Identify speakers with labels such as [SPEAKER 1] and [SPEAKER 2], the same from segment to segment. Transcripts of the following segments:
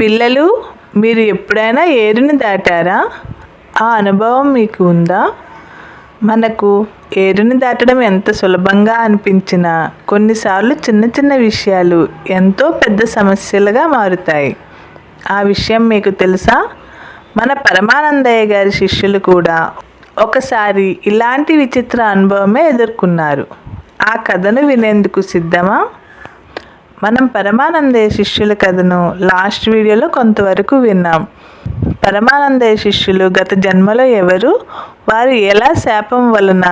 [SPEAKER 1] పిల్లలు మీరు ఎప్పుడైనా ఏరుని దాటారా? ఆ అనుభవం మీకు ఉందా? మనకు ఏరుని దాటడం ఎంత సులభంగా అనిపించినా కొన్నిసార్లు చిన్న చిన్న విషయాలు ఎంతో పెద్ద సమస్యలుగా మారుతాయి. ఆ విషయం మీకు తెలుసా? మన పరమానందయ్య గారి శిష్యులు కూడా ఒకసారి ఇలాంటి విచిత్ర అనుభవమే ఎదుర్కొన్నారు. ఆ కథను వినేందుకు సిద్ధమా? మనం పరమానందే శిష్యుల కథను లాస్ట్ వీడియోలో కొంతవరకు విన్నాం. పరమానందే శిష్యులు గత జన్మలో ఎవరు? వారు ఎలా శాపం వలన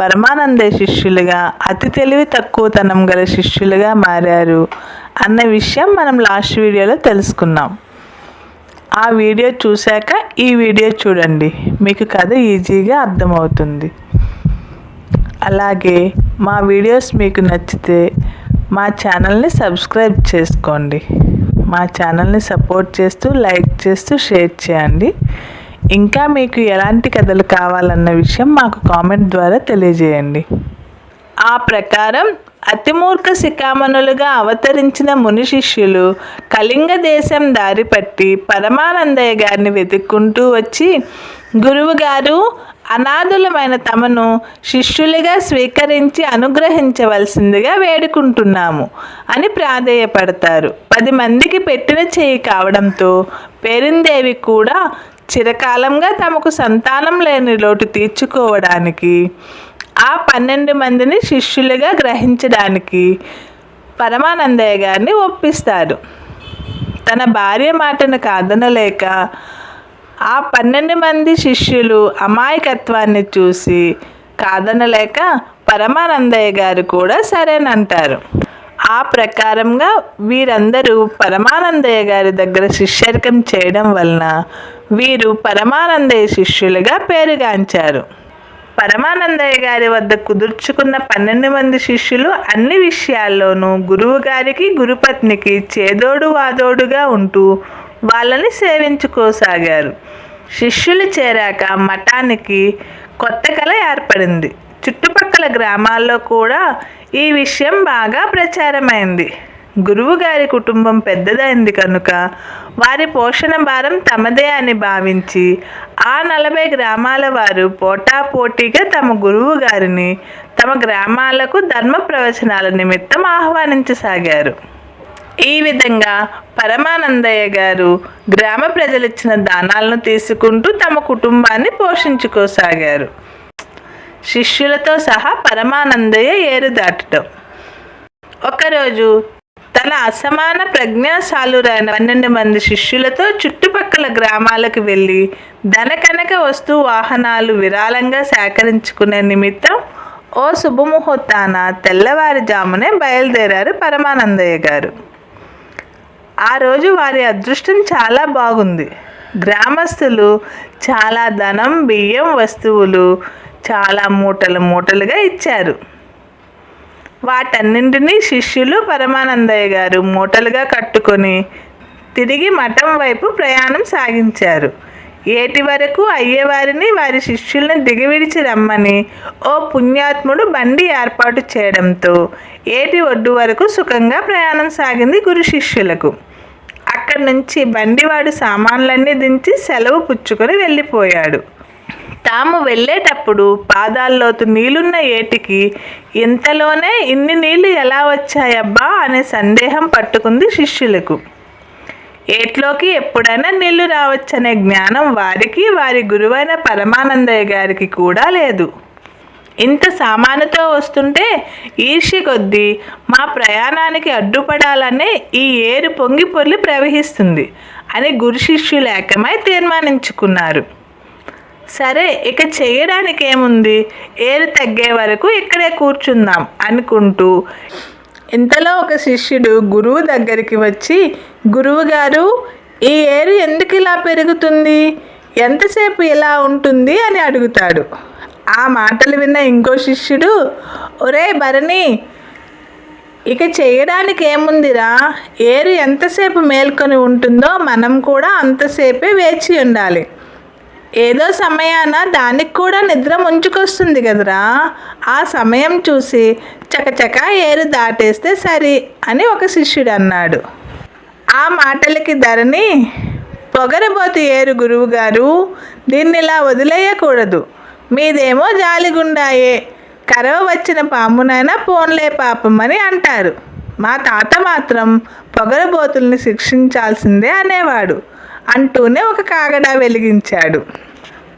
[SPEAKER 1] పరమానందే శిష్యులుగా అతి తెలివి తక్కువతనం గల శిష్యులుగా మారారు అన్న విషయం మనం లాస్ట్ వీడియోలో తెలుసుకున్నాం. ఆ వీడియో చూశాక ఈ వీడియో చూడండి. మీకు కథ ఈజీగా అర్థమవుతుంది. అలాగే మా వీడియోస్ మీకు నచ్చితే మా ఛానల్ని సబ్స్క్రైబ్ చేసుకోండి. మా ఛానల్ని సపోర్ట్ చేస్తూ లైక్ చేస్తూ షేర్ చేయండి. ఇంకా మీకు ఎలాంటి కథలు కావాలన్న విషయం మాకు కామెంట్ ద్వారా తెలియజేయండి. ఆ ప్రకారం అతిమూర్ఖ శిఖామణులుగా అవతరించిన ముని శిష్యులు కళింగ దేశం దారి పట్టి పరమానందయ్య గారిని వెతుక్కుంటూ వచ్చి గురువుగారు అనాథులమైన తమను శిష్యులుగా స్వీకరించి అనుగ్రహించవలసిందిగా వేడుకుంటున్నాము అని ప్రాధేయపడతారు. పది మందికి పెట్టిన చేయి కావడంతో పేరిందేవి కూడా చిరకాలంగా తమకు సంతానం లేని లోటు తీర్చుకోవడానికి ఆ పన్నెండు మందిని శిష్యులుగా గ్రహించడానికి పరమానందయ్య గారిని ఒప్పిస్తారు. తన భార్య మాటను కాదనలేక ఆ పన్నెండు మంది శిష్యులు అమాయకత్వాన్ని చూసి కాదనలేక పరమానందయ్య గారు కూడా సరేనంటారు. ఆ ప్రకారంగా వీరందరూ పరమానందయ్య గారి దగ్గర శిష్యర్కం చేయడం వలన వీరు పరమానందయ్య శిష్యులుగా పేరుగాంచారు. పరమానందయ్య గారి వద్ద కుదుర్చుకున్న పన్నెండు మంది శిష్యులు అన్ని విషయాల్లోనూ గురువు గారికి గురుపత్నికి చేదోడు వాదోడుగా ఉంటూ వాళ్ళని సేవించుకోసాగారు. శిష్యులు చేరాక మఠానికి కొత్త కళ ఏర్పడింది. చుట్టుపక్కల గ్రామాల్లో కూడా ఈ విషయం బాగా ప్రచారమైంది. గురువుగారి కుటుంబం పెద్దదైంది కనుక వారి పోషణ భారం తమదే అని భావించి ఆ నలభై గ్రామాల వారు పోటాపోటీగా తమ గురువు గారిని తమ గ్రామాలకు ధర్మ ప్రవచనాల నిమిత్తం ఆహ్వానించసాగారు. ఈ విధంగా పరమానందయ్య గారు గ్రామ ప్రజలిచ్చిన దానాలను తీసుకుంటూ తమ కుటుంబాన్ని పోషించుకోసాగారు. శిష్యులతో సహా పరమానందయ్య ఏరు దాటడం. ఒకరోజు తన అసమాన ప్రజ్ఞాశాలురైన పన్నెండు మంది శిష్యులతో చుట్టుపక్కల గ్రామాలకు వెళ్ళి ధనకనక వస్తు వాహనాలు విరాళంగా సేకరించుకునే నిమిత్తం ఓ శుభముహూర్తాన తెల్లవారుజామునే బయలుదేరారు పరమానందయ్య గారు. ఆ రోజు వారి అదృష్టం చాలా బాగుంది. గ్రామస్తులు చాలా ధనం బియ్యం వస్తువులు చాలా మూటలు మూటలుగా ఇచ్చారు. వాటన్నింటినీ శిష్యులు పరమానందయ్య గారు మూటలుగా కట్టుకొని తిరిగి మఠం వైపు ప్రయాణం సాగించారు. ఏటి వరకు అయ్యేవారిని వారి శిష్యుల్ని దిగివిడిచి రమ్మని ఓ పుణ్యాత్ముడు బండి ఏర్పాటు చేయడంతో ఏటి ఒడ్డు వరకు సుఖంగా ప్రయాణం సాగింది గురు శిష్యులకు. అక్కడి నుంచి బండివాడు సామాన్లన్నీ దించి సెలవు పుచ్చుకొని వెళ్ళిపోయాడు. తాము వెళ్ళేటప్పుడు పాదాల్లోతు నీళ్ళున్న ఏటికి ఇంతలోనే ఇన్ని నీళ్ళు ఎలా వచ్చాయబ్బా? అనే సందేహం పట్టుకుంది శిష్యులకు. ఏట్లోకి ఎప్పుడైనా నీళ్ళు రావచ్చనే జ్ఞానం వారికి వారి గురువైన పరమానందయ్య గారికి కూడా లేదు. ఇంత సామానుతో వస్తుంటే ఈర్ష్య కొద్దీ మా ప్రయాణానికి అడ్డుపడాలనే ఈ ఏరు పొంగి పొర్లి ప్రవహిస్తుంది అని గురు శిష్యులు ఏకమై తీర్మానించుకున్నారు. సరే ఇక చేయడానికి ఏముంది ఏరు తగ్గే వరకు ఇక్కడే కూర్చుందాం అనుకుంటూ ఇంతలో ఒక శిష్యుడు గురువు దగ్గరికి వచ్చి గురువు గారు ఈ ఏరు ఎందుకు ఇలా పెరుగుతుంది? ఎంతసేపు ఇలా ఉంటుంది? అని అడుగుతాడు. ఆ మాటలు విన్న ఇంకో శిష్యుడు ఒరే భరణి ఇక చేయడానికి ఏముందిరా? ఏరు ఎంతసేపు మేల్కొని ఉంటుందో మనం కూడా అంతసేపే వేచి ఉండాలి. ఏదో సమయాన దానికి కూడా నిద్ర ముంచుకొస్తుంది కదరా? ఆ సమయం చూసి చకచక ఏరు దాటేస్తే సరి అని ఒక శిష్యుడు అన్నాడు. ఆ మాటలకి ధరణి పొగరబోతు ఏరు గురువుగారు దీన్ని ఇలా వదిలేయకూడదు. మీదేమో జాలిగుండాయే. కరవ వచ్చిన పామునైనా పోన్లే పాపమని అంటారు. మా తాత మాత్రం పొగరబోతుల్ని శిక్షించాల్సిందే అనేవాడు. అంటూనే ఒక కాగడా వెలిగించాడు.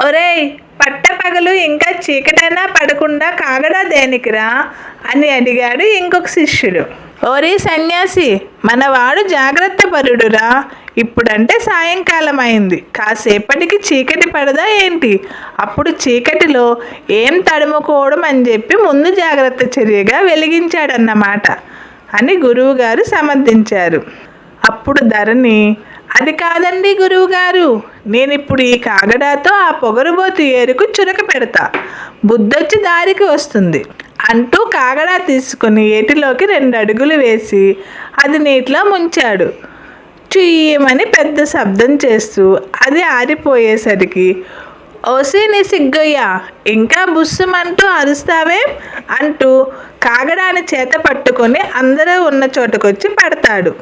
[SPEAKER 1] ఒరేయ్ పట్టపగలు ఇంకా చీకటైనా పడకుండా కాగడా దేనికిరా అని అడిగాడు ఇంకొక శిష్యుడు. ఓరి సన్యాసి మనవాడు జాగ్రత్త పరుడురా. ఇప్పుడంటే సాయంకాలం అయింది కాసేపటికి చీకటి పడదా ఏంటి? అప్పుడు చీకటిలో ఏం తడుముకోవడం అని చెప్పి ముందు జాగ్రత్త చర్యగా వెలిగించాడన్నమాట అని గురువుగారు సమర్థించారు. అప్పుడు ధరణి అది కాదండి గురువుగారు నేను ఇప్పుడు ఈ కాగడాతో ఆ పొగరుబోతు ఏరుకు చురక పెడతా. బుద్ధొచ్చి దారికి వస్తుంది. అంటూ కాగడా తీసుకుని ఏటిలోకి రెండు అడుగులు వేసి అది నీటిలో ముంచాడు. చుయ్యమని పెద్ద శబ్దం చేస్తూ అది ఆరిపోయేసరికి ఓసే నీ సిగ్గయ్యా ఇంకా బుస్సుమంటూ అరుస్తావే? అంటూ కాగడాన్ని చేత పట్టుకొని అందరూ ఉన్న చోటుకొచ్చి పడతాడు.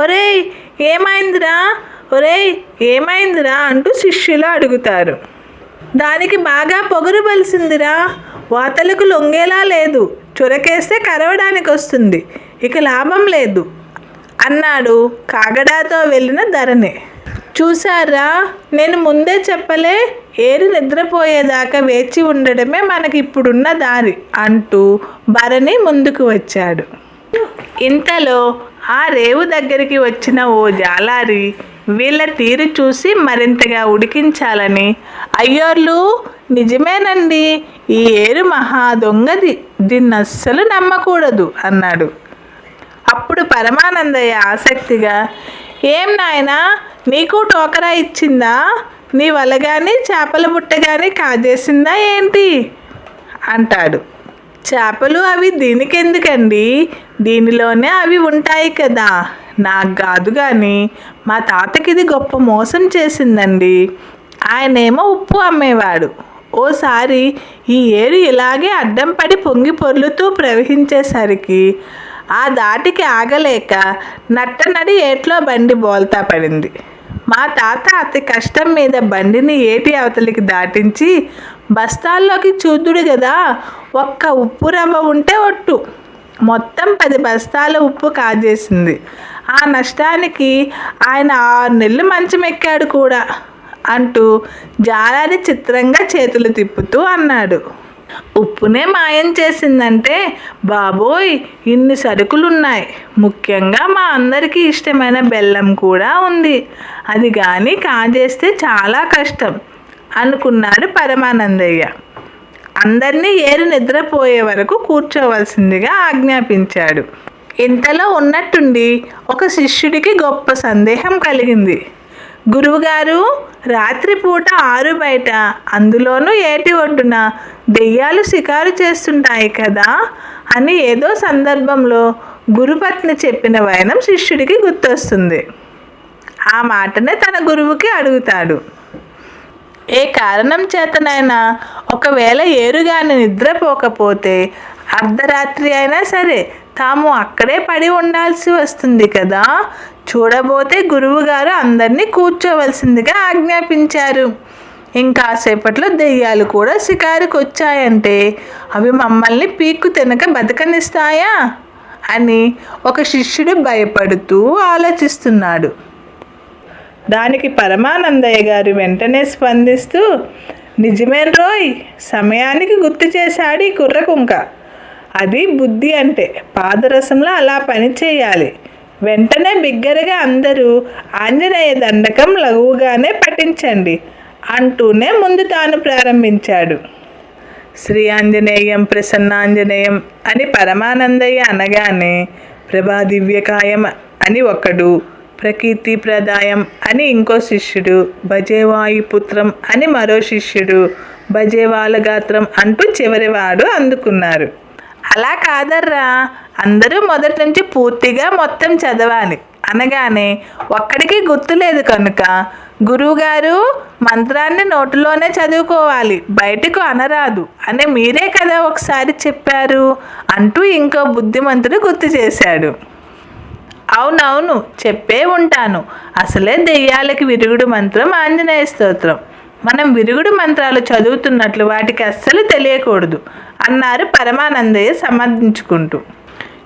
[SPEAKER 1] ఒరేయ్ ఏమైందిరా? ఒరేయ్ ఏమైందిరా? అంటూ శిష్యులు అడుగుతారు. దానికి బాగా పొగరు బలిసిందిరా. వాతలకు లొంగేలా లేదు. చురకేస్తే కరవడానికి వస్తుంది ఇక లాభం లేదు. అన్నాడు. కాగడాతో వెళ్ళిన ధరణి. చూసారా నేను ముందే చెప్పలే ఏరు నిద్రపోయేదాకా వేచి ఉండడమే మనకి ఇప్పుడున్న దారి అంటూ భరణి ముందుకు వచ్చాడు. ఇంతలో ఆ రేవు దగ్గరికి వచ్చిన ఓ జాలారి వీళ్ళ తీరు చూసి మరింతగా ఉడికించాలని అయ్యోర్లు నిజమేనండి. ఈ ఏరు మహా దొంగది. దీన్ని అస్సలు నమ్మకూడదు అన్నాడు. అప్పుడు పరమానందయ్య ఆసక్తిగా ఏం నాయనా నీకు టోకరా ఇచ్చిందా? నీ వల కానీ చేపల బుట్ట కానీ కాజేసిందా ఏంటి? అంటాడు. చేపలు అవి దీనికెందుకండి? దీనిలోనే అవి ఉంటాయి కదా. నాకు కాదు కానీ మా తాతకి ఇది గొప్ప మోసం చేసిందండి. ఆయనేమో ఉప్పు అమ్మేవాడు. ఓసారి ఈ ఏరు ఇలాగే అడ్డం పడి పొంగి పొర్లుతూ ప్రవహించేసరికి ఆ దాటికి ఆగలేక నట్టనడి ఏట్లో బండి బోల్తా పడింది. మా తాత అతి కష్టం మీద బండిని ఏటి అవతలికి దాటించి బస్తాల్లోకి చూద్దుడు కదా ఒక్క ఉప్పు రవ్వ ఉంటే ఒట్టు. మొత్తం పది బస్తాల ఉప్పు కాజేసింది. ఆ నష్టానికి ఆయన ఆరు నెలలు మంచం ఎక్కాడు కూడా అంటూ జాలారి చిత్రంగా చేతులు తిప్పుతూ అన్నాడు. ఉప్పునే మాయం చేసిందంటే బాబోయ్ ఇన్ని సరుకులున్నాయి. ముఖ్యంగా మా అందరికీ ఇష్టమైన బెల్లం కూడా ఉంది. అది కానీ కాజేస్తే చాలా కష్టం అనుకున్నాడు పరమానందయ్య. అందరినీ ఏరు నిద్రపోయే వరకు కూర్చోవలసిందిగా ఆజ్ఞాపించాడు. ఇంతలో ఉన్నట్టుండి ఒక శిష్యుడికి గొప్ప సందేహం కలిగింది. గురువుగారు రాత్రిపూట ఆరు బయట. అందులోనూ ఏటి ఒడ్డున దెయ్యాలు షికారు చేస్తుంటాయి కదా? అని ఏదో సందర్భంలో గురుపత్ని చెప్పిన వైనం శిష్యుడికి గుర్తొస్తుంది. ఆ మాటనే తన గురువుకి అడుగుతాడు. ఏ కారణం చేతనైనా ఒకవేళ ఏరుగాని నిద్రపోకపోతే అర్ధరాత్రి అయినా సరే తాము అక్కడే పడి ఉండాల్సి వస్తుంది కదా? చూడబోతే గురువుగారు అందరినీ కూర్చోవలసిందిగా ఆజ్ఞాపించారు. ఇంకాసేపట్లో దెయ్యాలు కూడా షికారుకు వచ్చాయంటే అవి మమ్మల్ని పీక్కు తినక బతకనిస్తాయా? అని ఒక శిష్యుడు భయపడుతూ ఆలోచిస్తున్నాడు. దానికి పరమానందయ్య గారు వెంటనే స్పందిస్తూ నిజమేం రోయ్ సమయానికి గుర్తు చేశాడు ఈ కుర్ర కుంక అది బుద్ధి అంటే పాదరసంలో అలా పని చేయాలి. వెంటనే బిగ్గరగా అందరూ ఆంజనేయ దండకం లఘువుగానే పఠించండి అంటూనే ముందు తాను ప్రారంభించాడు. శ్రీ ఆంజనేయం ప్రసన్నాంజనేయం అని పరమానందయ్య అనగానే ప్రభా దివ్యకాయం అని ఒకడు ప్రకీర్తి ప్రదాయం అని ఇంకో శిష్యుడు భజేవాయుపుత్రం అని మరో శిష్యుడు భజేవాలగాత్రం అంటూ చివరివాడు అందుకున్నారు. అలా కాదర్రా అందరూ మొదటి నుంచి పూర్తిగా మొత్తం చదవాలి. అనగానే ఒక్కడికి గుర్తు లేదు కనుక గురువుగారు మంత్రాన్ని నోటిలోనే చదువుకోవాలి. బయటకు అనరాదు. అని మీరే కదా ఒకసారి చెప్పారు అంటూ ఇంకో బుద్ధిమంతుడు గుర్తు చేశాడు. అవునవును చెప్పే ఉంటాను. అసలే దెయ్యాలకి విరుగుడు మంత్రం ఆంజనేయ స్తోత్రం. మనం విరుగుడు మంత్రాలు చదువుతున్నట్లు వాటికి అస్సలు తెలియకూడదు అన్నారు పరమానందయ్య సమర్థించుకుంటూ.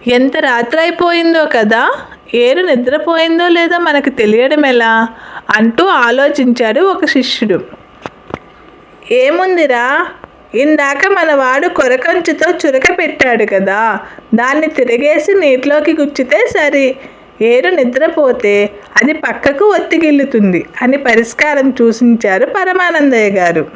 [SPEAKER 1] ఎంత రాత్రి అయిపోయిందో కదా? ఏరు నిద్రపోయిందో లేదో మనకు తెలియడం ఎలా? అంటూ ఆలోచించాడు ఒక శిష్యుడు. ఏముందిరా? ఇందాక మన వాడు కొరకంచుతో చురక పెట్టాడు కదా. దాన్ని తిరిగేసి నీటిలోకి గుచ్చితే సరి. ఏరు నిద్రపోతే అది పక్కకు ఒత్తిగిల్లుతుంది అని పరిష్కారం చూసించారు పరమానందయ్య గారు.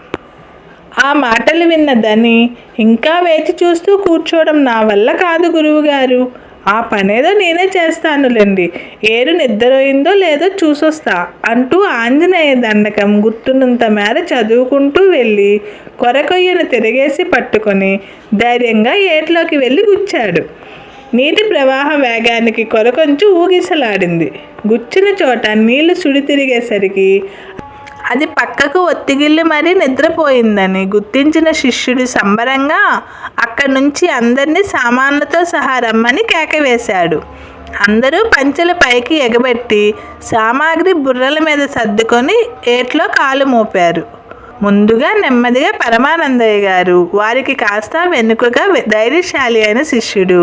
[SPEAKER 1] ఆ మాటలు విన్న దని ఇంకా వేచి చూస్తూ కూర్చోవడం నా వల్ల కాదు గురువుగారు. ఆ పనేదో నేనే చేస్తానులేండి. ఏరు నిద్రపోయిందో లేదో చూసొస్తా అంటూ ఆంజనేయ దండకం గుర్తున్నంత మేర చదువుకుంటూ వెళ్ళి కొరకొయ్యను తిరిగేసి పట్టుకొని ధైర్యంగా ఏట్లోకి వెళ్ళి గుచ్చాడు. నీటి ప్రవాహ వేగానికి కొరకొంచు ఊగిసలాడింది. గుచ్చిన చోట నీళ్ళు సుడి తిరిగేసరికి అది పక్కకు ఒత్తిగిల్లి మరీ నిద్రపోయిందని గుర్తించిన శిష్యుడు సంబరంగా అక్కడి నుంచి అందరినీ సామాన్లతో సహా రమ్మని కేకవేశాడు. అందరూ పంచెల పైకి ఎగబెట్టి సామాగ్రి బుర్రల మీద సర్దుకొని ఏట్లో కాలు మోపారు. ముందుగా నెమ్మదిగా పరమానందయ్య గారు వారికి కాస్త వెనుకగా ధైర్యశాలి అయిన శిష్యుడు.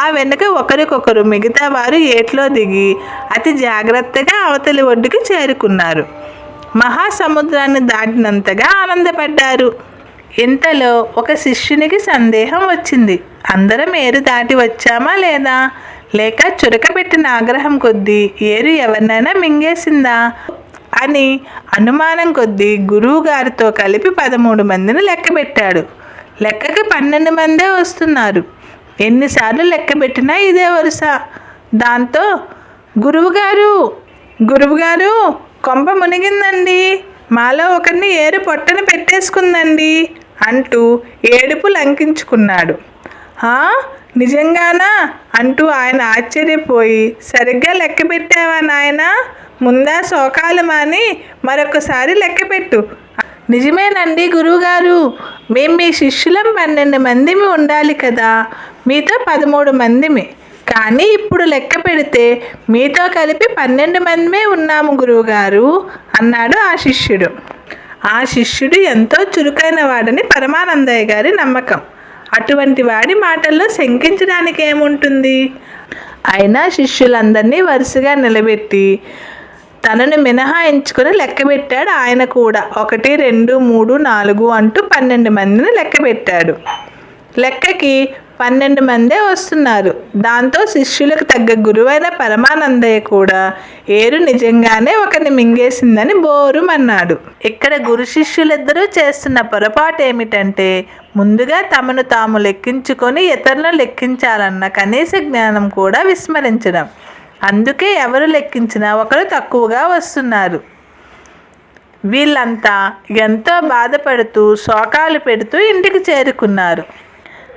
[SPEAKER 1] ఆ వెనుక ఒకరికొకరు మిగతా వారు ఏట్లో దిగి అతి జాగ్రత్తగా అవతలి ఒడ్డుకి చేరుకున్నారు. మహాసముద్రాన్ని దాటినంతగా ఆనందపడ్డారు. ఇంతలో ఒక శిష్యునికి సందేహం వచ్చింది. అందరం ఏరు దాటి వచ్చామా లేదా? లేక చురకబెట్టిన ఆగ్రహం కొద్దీ ఏరు ఎవరినైనా మింగేసిందా? అని అనుమానం కొద్దీ గురువు గారితో కలిపి పదమూడు మందిని లెక్కబెట్టాడు. లెక్కకి పన్నెండు మందే వస్తున్నారు. ఎన్నిసార్లు లెక్కబెట్టినా ఇదే వరుస. దాంతో గురువుగారు! గురువుగారు! కొంప మునిగిందండి. మాలో ఒకరిని ఏరు పొట్టన పెట్టేసుకుందండి అంటూ ఏడుపు లంకించుకున్నాడు. నిజంగానా? అంటూ ఆయన ఆశ్చర్యపోయి సరిగ్గా లెక్క పెట్టావా నాయన? ముందా శోకాలు మాని మరొకసారి లెక్కపెట్టు నిజమేనండి గురువుగారు. మేము మీ శిష్యులం పన్నెండు మందిమి ఉండాలి కదా. మీతో పదమూడు మందిమి. కానీ ఇప్పుడు లెక్క పెడితే మీతో కలిపి పన్నెండు మందిమే ఉన్నాము గురువుగారు అన్నాడు ఆ శిష్యుడు. ఆ శిష్యుడు ఎంతో చురుకైన వాడని పరమానందయ్య గారి నమ్మకం. అటువంటి వాడి మాటల్లో శంకించడానికి ఏముంటుంది? అయినా శిష్యులందరినీ వరుసగా నిలబెట్టి తనను మినహాయించుకుని లెక్కబెట్టాడు ఆయన కూడా. ఒకటి రెండు మూడు నాలుగు అంటూ పన్నెండు మందిని లెక్కబెట్టాడు లెక్కకి పన్నెండు మందే వస్తున్నారు. దాంతో శిష్యులకు తగ్గ గురువైన పరమానందయ్య కూడా ఏరు నిజంగానే ఒకరిని మింగేసిందని బోరుమన్నాడు. ఇక్కడ గురు శిష్యులిద్దరూ చేస్తున్న పొరపాటు ఏమిటంటే ముందుగా తమను తాము లెక్కించుకొని ఇతరులను లెక్కించాలన్న కనీస జ్ఞానం కూడా విస్మరించడం. అందుకే ఎవరు లెక్కించినా ఒకరు తక్కువగా వస్తున్నారు. వీళ్ళంతా ఎంతో బాధపడుతూ శోకాలు పెడుతూ ఇంటికి చేరుకున్నారు.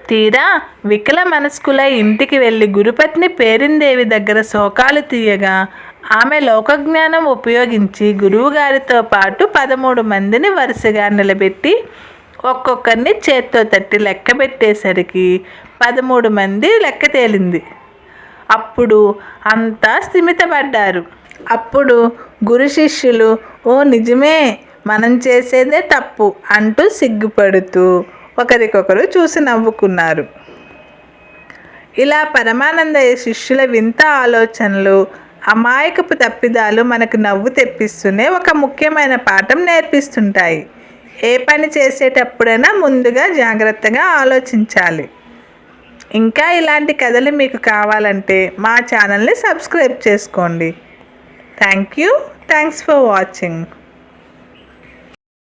[SPEAKER 1] తీరా వికల మనస్కులై ఇంటికి వెళ్ళి గురుపత్ని పేరిందేవి దగ్గర శోకాలు తీయగా ఆమె లోకజ్ఞానం ఉపయోగించి గురువుగారితో పాటు పదమూడు మందిని వరుసగా నిలబెట్టి ఒక్కొక్కరిని చేత్తో తట్టి లెక్క పెట్టేసరికి పదమూడు మంది లెక్క తేలింది. అప్పుడు అంతా స్థిమితపడ్డారు. అప్పుడు గురు శిష్యులు ఓ నిజమే మనం చేసేదే తప్పు అంటూ సిగ్గుపడుతూ ఒకరికొకరు చూసి నవ్వుకున్నారు. ఇలా పరమానందయ్య శిష్యుల వింత ఆలోచనలు అమాయకపు తప్పిదాలు మనకు నవ్వు తెప్పిస్తూనే ఒక ముఖ్యమైన పాఠం నేర్పిస్తుంటాయి. ఏ పని చేసేటప్పుడైనా ముందుగా జాగ్రత్తగా ఆలోచించాలి. ఇంకా ఇలాంటి కథలు మీకు కావాలంటే మా ఛానల్ని సబ్స్క్రైబ్ చేసుకోండి. Thank you. Thanks for watching.